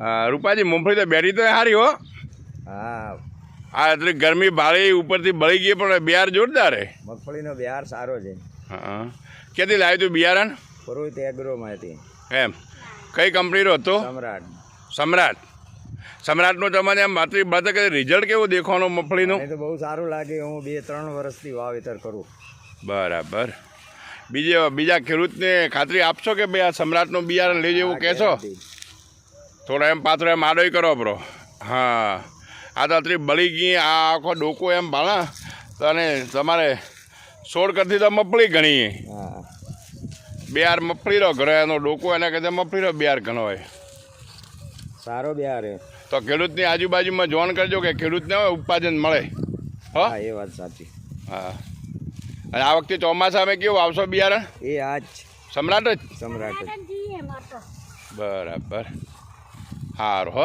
રૂપાજી મગફળી તો બેરી તો સારી હો. હા. આ એટલે ગરમી ભાળી ઉપરથી બળી ગઈ પણ બિયાર જોરદાર હે મગફળીનો બિહાર સારો છે. હા. ક્યાંથી લાવ્યું તું બિયારણ? પુરોહિત એગ્રોમાંથી. એમ. કઈ કંપનીનો હતો? સમ્રાટ. સમ્રાટ. સમ્રાટનું તમને એમ માત્ર બધા કે રિઝલ્ટ કેવું દેખવાનું મગફળીનું? તો બહુ સારું લાગે હું બે ત્રણ વર્ષથી વાવેતર કરું. બરાબર. બીજે બીજા ખેડૂતને ખાતરી આપશો કે ભાઈ આ સમ્રાટનું બિયારણ લેજો એવું કહેશો? થોડા એમ પાત્ર એમ આડોય કરો બ્રો હા. આ તો બળી ગઈ આ આખો ડોકો એમ ભાણા તો અને તમારે સોળ કરતી તો મફળી ગણી હા. બિયાર મગફળી રહો ઘરે એનો ડોકો એના કરતાં મફળી રહો બિયાર ઘણો હોય. સારો બિહાર તો ખેડૂતની આજુબાજુમાં જોન કરજો કે ખેડૂતને ઉત્પાદન મળે. હા? એ વાત સાચી. હા. અને આ વખતે ચોમાસામાં કેવું આવશો બિયારણ એ આજ. સમ્રાટ જ? સમ્રાટ જ. બરાબર. સારું હો